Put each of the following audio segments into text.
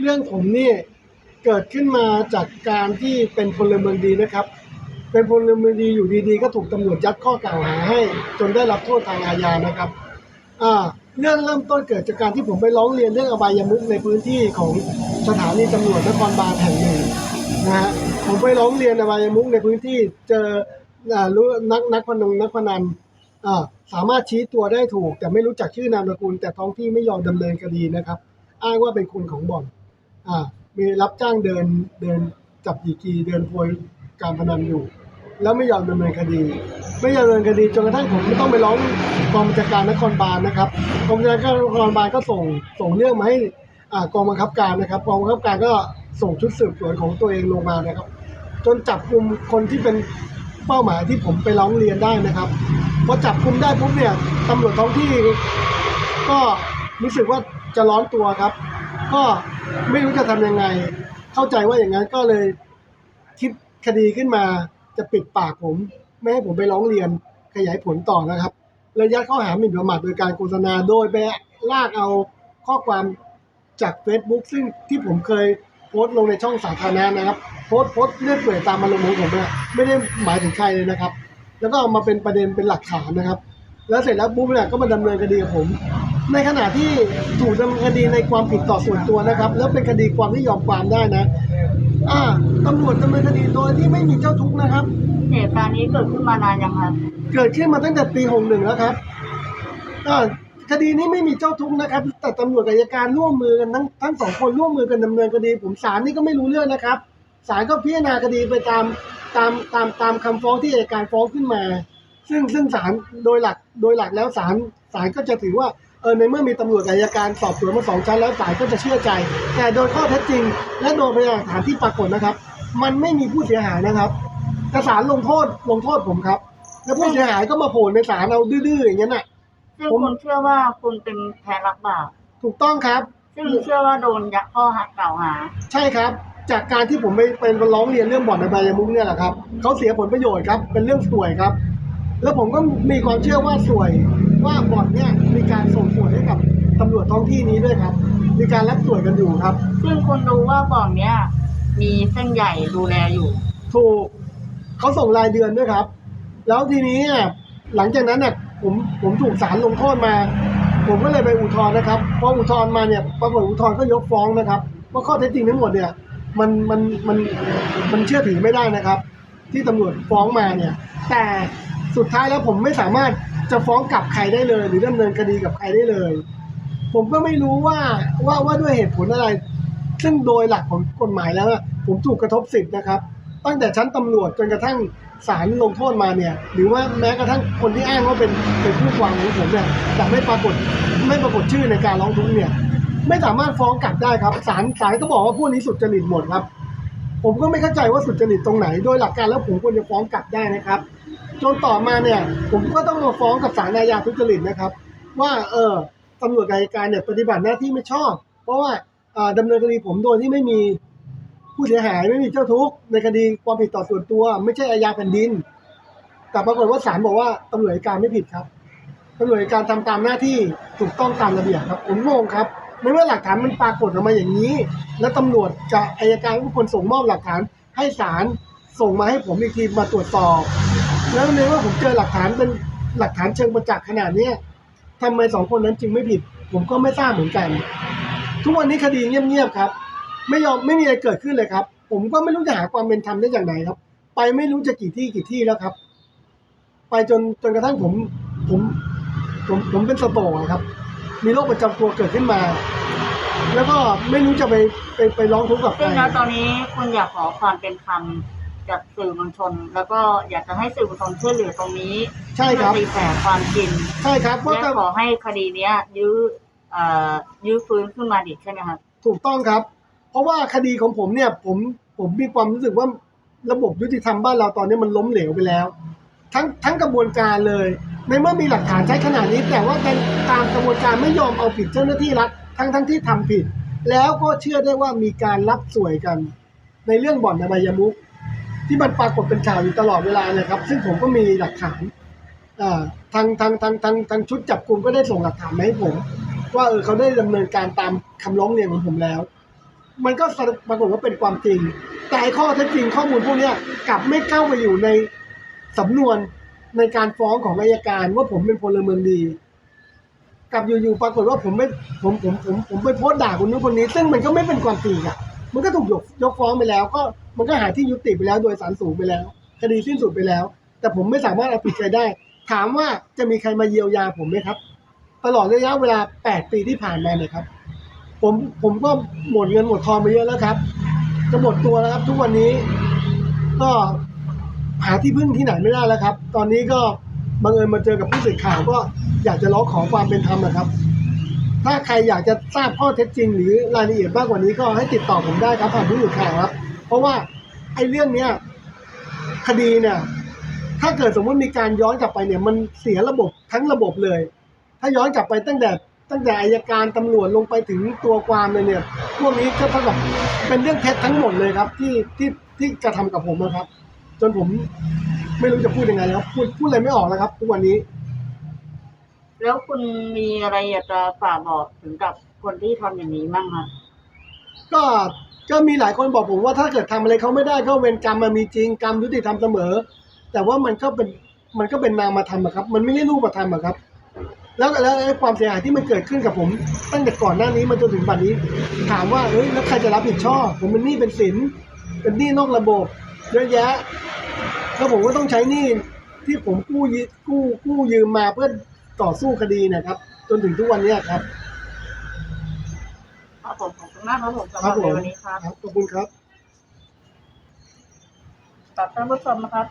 เรื่องผมนี่เกิดขึ้นมาจากการที่เป็นพลเมืองดีนะครับ เป็นพลเมืองดีอยู่ดีๆ ก็ถูกตำรวจยัดข้อกล่าวหาให้ จนได้รับโทษทางอาญานะครับอ่าเรื่องเริ่มต้นเกิดจากการที่ผมไปร้องเรียนเรื่องอบายมุขในพื้นที่ของสถานีตำรวจนครบาลแห่งหนึ่งนะฮะผมไปร้องเรียนอบายมุขในพื้นที่เจอรู้นักนักพนันนักพนันอ่าสามารถชี้ตัวได้ถูก แต่ไม่รู้จักชื่อนามสกุล แต่ท้องที่ไม่ยอมดำเนินคดีนะครับ อ้างว่าเป็นคนของบ่อน อ่ามีรับจ้างเดินเดินจับดีกีเดินโพยการพนันอยู่ แล้วไม่ยอมดำเนินคดี ไม่ยอมดำเนินคดีจนกระทั่งผมต้องไปร้องกองบัญชาการนครบาลนะครับกองบัญชาการนครบาลก็ส่งส่งเรื่องมาให้อ่ากองบังคับการนะครับกองบังคับการก็ส่งชุดสืบสวนของตัวเองลงมานะครับ จนจับกลุ่มคนที่เป็นเป้าหมายที่ผมไปร้องเรียนได้นะครับพอจับกลุ่มได้ปุ๊บเนี่ยตำรวจท้องที่ก็รู้สึกว่าจะร้อนตัวครับ ก็ไม่รู้จะทำยังไง เข้าใจว่าอย่างนั้นก็เลยคิดคดีขึ้นมาจะปิดปากผม ไม่ให้ผมไปร้องเรียนขยายผลต่อนะครับเลยยัดข้อหาหมิ่นประมาทโดยการโฆษณาโดยไปลากเอาข้อความจาก Facebook ซึ่งที่ผมเคยโพสต์ลงในช่องสาธารณะนะครับ โพสต์โพสต์เรื่อยเปื่อยตามอารมณ์ของผมเนี่ยไม่ได้หมายถึงใครเลยนะครับ แล้วก็เอามาเป็นประเด็นเป็นหลักฐานนะครับ แล้วเสร็จแล้วปุ๊บเนี่ยก็มาดำเนินคดีกับผม ในขณะที่ถูกดำเนินคดีในความผิดต่อส่วนตัวนะครับ แล้วเป็นคดีความที่ยอมความได้นะ อ่าตำรวจดำเนินคดีโดยที่ไม่มีเจ้าทุกข์นะครับ เหตุการณ์นี้เกิดขึ้นมานานยังคะเกิดขึ้นมาตั้งแต่ปีหกหนึ่งแล้วครับอ่าคดีนี้ไม่มีเจ้าทุกข์นะครับ แต่ตำรวจกับอัยการร่วมมือกันทั้งทั้งสองคนร่วมมือกันดำเนินคดี ผมศาลนี่ก็ไม่รู้เรื่องนะครับศาลก็พิจารณาคดีไปตามตามตามตามคำฟ้องที่อัยการฟ้องขึ้นมา ซึ่งซึ่งศาลโดยหลักโดยหลักแล้วศาลศาลก็จะถือว่าเออในเมื่อมีตำรวจกับอัยการสอบสวนมาสองชั้นแล้วศาลก็จะเชื่อใจ แต่โดยข้อเท็จจริง และโดยพยานหลักฐานที่ปรากฏนะครับ มันไม่มีผู้เสียหายนะครับแต่ศาลลงโทษลงโทษผมครับ แล้วผู้เสียหายก็มาโผล่ในศาลเอาดื้อๆอย่างนั้นน่ะซึ่งผมคุณเชื่อว่าคุณเป็นแพ้รับบาปถูกต้องครับ ซึ่งเชื่อว่าโดนยัดข้อหากล่าวหา ใช่ครับ จากการที่ผมไปเป็นร้องเรียนเรื่องบ่อนในใบายมุกเนี่ยแหละครับเขาเสียผลประโยชน์ครับเป็นเรื่องสวยครับ แล้วผมก็มีความเชื่อว่าสวย ว่าบ่อนเนี่ยมีการส่งสวยให้กับตำรวจท้องที่นี้ด้วยครับ มีการรับสวยกันอยู่ครับ ซึ่งคุณรู้ว่าบ่อนเนี้ยมีเส้นใหญ่ดูแลอยู่ถูกเขาส่งรายเดือนด้วยครับ แล้วทีนี้อะหลังจากนั้นน่ะผมผมถูกศาลลงโทษมา ผมก็เลยไปอุทธรณ์นะครับพออุทธรณ์มาเนี่ยปรากฏอุทธรณ์ก็ยกฟ้องนะครับว่าข้อเท็จจริงทั้งหมดเนี่ยมันมันมันมันเชื่อถือไม่ได้นะครับ ที่ตำรวจฟ้องมาเนี่ย แต่ สุดท้ายแล้วผมไม่สามารถจะฟ้องกลับใครได้เลย หรือดำเนินคดีกับใครได้เลย ผมก็ไม่รู้ว่าว่าว่าด้วยเหตุผลอะไร ซึ่งโดยหลักของกฎหมายแล้วผมถูกกระทบสิทธิ์นะครับ ตั้งแต่ชั้นตำรวจจนกระทั่งศาลลงโทษมาเนี่ย หรือว่าแม้กระทั่งคนที่อ้างว่าเป็นเป็นผู้ฟังของผมเนี่ยแต่ไม่ปรากฏไม่ปรากฏชื่อในการร้องทุกข์เนี่ย ไม่สามารถฟ้องกลับได้ครับศาลศาลก็บอกว่าพวกนี้สุดจริตหมดครับ ผมก็ไม่เข้าใจว่าสุดจริตตรงไหน โดยหลักการแล้วผมควรจะฟ้องกลับได้นะครับ จนต่อมาเนี่ย ผมก็ต้องมาฟ้องกับศาลอาญาทุจริตนะครับ ว่าเออตำรวจกับอัยการเนี่ยปฏิบัติหน้าที่ไม่ชอบ เพราะว่าอ่าดำเนินคดีผมโดยที่ไม่มีผู้เสียหายไม่มีเจ้าทุกข์ในคดีความผิดต่อส่วนตัว ไม่ใช่อาญาแผ่นดิน แต่ปรากฏว่าศาลบอกว่าตำรวจการไม่ผิดครับตำรวจการทำตามหน้าที่ถูกต้องตามระเบียบครับผมงงครับในเมื่อหลักฐานมันปรากฏออกมาอย่างนี้ แล้วตำรวจกับอายการเป็นคนส่งมอบหลักฐานให้ศาลส่งมาให้ผมอีกทีมาตรวจสอบ แล้วในเมื่อผมเจอหลักฐานเป็นหลักฐานเชิงประจักษ์ขนาดเนี้ยทำไมสองคนนั้นจึงไม่ผิด ผมก็ไม่ทราบเหมือนกัน ทุกวันนี้คดีเงียบๆครับ ไม่ยอมไม่มีอะไรเกิดขึ้นเลยครับ ผมก็ไม่รู้จะหาความเป็นธรรมได้อย่างไรครับ ไปไม่รู้จะกี่ที่กี่ที่แล้วครับ ไปจนจนกระทั่งผมผมผมผมเป็นสโตรกอครับ มีโรคประจำตัวเกิดขึ้นมา แล้วก็ไม่รู้จะไปไปไปร้องทุกข์กับใครซึ่งแล้วตอนนี้คุณอยากขอความเป็นธรรม จากสื่อมวลชน แล้วก็อยากจะให้สื่อมวลชนช่วยเหลือตรงนี้ใช่ครับ เพื่อตีแผ่ความจริงใช่ครับเพราะและก็ขอให้คดีเนี้ย ยื้อเอ่อยื้อฟื้นขึ้นมาอีกใช่ไหมครับ ถูกต้องครับ เพราะว่าคดีของผมเนี่ยผมผมมีความรู้สึกว่าระบบยุติธรรมบ้านเราตอนนี้มันล้มเหลวไปแล้ว ทั้งทั้งกระบวนการเลยในเมื่อมีหลักฐานใช้ขนาดนี้ แต่ว่าการตามกระบวนการไม่ยอมเอาผิดเจ้าหน้าที่รัฐทั้งทั้งที่ทำผิด แล้วก็เชื่อได้ว่ามีการรับสวยกัน ในเรื่องบ่อนอบายมุก ที่มันปรากฏเป็นข่าวอยู่ตลอดเวลาเลยครับ ซึ่งผมก็มีหลักฐานทางทางทางทางทางชุดจับกลุ่มก็ได้ส่งหลักฐานมาให้ผม ว่าเออเขาได้ดำเนินการตามคำร้องเรียนของผมแล้ว มันก็ปรากฏว่าเป็นความจริง แต่ข้อเท็จจริงข้อมูลพวกนี้กลับไม่เข้าไปอยู่ในสำนวนในการฟ้องของอัยการว่าผมเป็นพลเมืองดีกลับอยู่ๆปรากฏว่าผมไม่ผมผมผมผมไปโพสต์ด่าคนนู้นคนนี้ ซึ่งมันก็ไม่เป็นความจริงอะ มันก็ถูกยกยกฟ้องไปแล้วก็ มันก็หาที่ยุติไปแล้วโดยสารสูงไปแล้ว คดีสิ้นสุดไปแล้ว แต่ผมไม่สามารถเอาผิดใครได้ ถามว่าจะมีใครมาเยียวยาผมไหมครับ ตลอดระยะเวลา 8 ปีที่ผ่านมาเนี่ยครับ ผมผมก็หมดเงินหมดทองไปเยอะแล้วครับ จะหมดตัวแล้วครับ ทุกวันนี้ก็หาที่พึ่งที่ไหนไม่ได้แล้วครับ ตอนนี้ก็บังเอิญมาเจอกับผู้สื่อข่าวก็อยากจะร้องขอความเป็นธรรมนะครับ ถ้าใครอยากจะทราบข้อเท็จจริง หรือรายละเอียดมากกว่านี้ก็ให้ติดต่อผมได้ครับผ่านผู้สื่อข่าวครับ เพราะว่าไอ้เรื่องเนี้ยคดีเนี่ย ถ้าเกิดสมมติมีการย้อนกลับไปเนี่ย มันเสียระบบทั้งระบบเลย ถ้าย้อนกลับไปตั้งแต่ตั้งแต่อายการตำรวจลงไปถึงตัวความเลยเนี่ย พวกนี้ก็เท่ากับเป็นเรื่องเท็จทั้งหมดเลยครับ ที่ที่ที่กระทำกับผมนะครับ จนผมไม่รู้จะพูดยังไงแล้วพูดพูดอะไรไม่ออกแล้วครับ ทุกวันนี้ แล้วคุณมีอะไรอยากจะฝากบอกถึงกับคนที่ทำอย่างนี้บ้างคะก็ ก็มีหลายคนบอกผมว่าถ้าเกิดทำอะไรเขาไม่ได้ก็เวรกรรมมันมีจริงกรรมยุติธรรมเสมอ แต่ว่ามันก็เป็นมันก็เป็นนามธรรมอะครับ มันไม่ใช่รูปธรรมอะครับ แล้วแล้วความเสียหายที่มันเกิดขึ้นกับผม ตั้งแต่ก่อนหน้านี้มาจนถึงบัดนี้ ถามว่าเอ้ยแล้วใครจะรับผิดชอบ ผมเป็นหนี้เป็นสินเป็นหนี้นอกระบบเยอะแยะแล้วผมก็ต้องใช้หนี้ที่ผมกู้ยืกู้กู้ยืมมาเพื่อต่อสู้คดีนะครับ จนถึงทุกวันนี้ครับ ครับผมขอบคุณมากครับผมสำหครัรับบผในมวันนี้ครับครับขอบคุณครับกับท่านผู้ชมนะครับ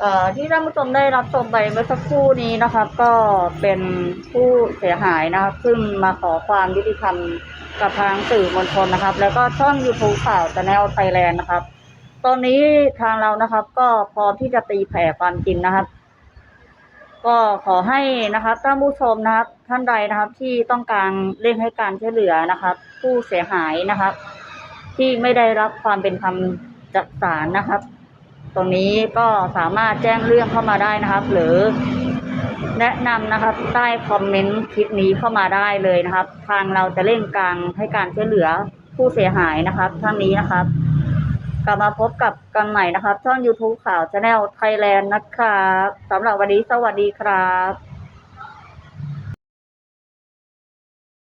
เอ่อที่ท่านผู้ชมได้รับชมไปเมื่อสักครู่นี้นะครับ ก็เป็นผู้เสียหายนะครับซึ่งมาขอความยุติธรรมกับทางสื่อมวลชนนะครับ แล้วก็ช่อง YouTube ข่าวแนลไทยแลนด์นะครับ ตอนนี้ทางเรานะครับ ก็พร้อมที่จะตีแผ่ความจริงนะครับ ก็ขอให้นะครับท่านผู้ชมนะครับ ท่านใดนะครับ ที่ต้องการเร่งให้การช่วยเหลือนะครับ ผู้เสียหายนะครับ ที่ไม่ได้รับความเป็นธรรมจากศาลนะครับ ตรงนี้ก็สามารถแจ้งเรื่องเข้ามาได้นะครับ หรือแนะนำนะครับใต้คอมเมนต์คลิปนี้เข้ามาได้เลยนะครับ ทางเราจะเร่งกลางให้การช่วยเหลือผู้เสียหายนะครับท่านนี้นะครับ กลับมาพบกับกันใหม่นะครับ ช่อง YouTube ข่าวชาแนลไทยแลนด์นะครับสำหรับวันนี้สวัสดีครับ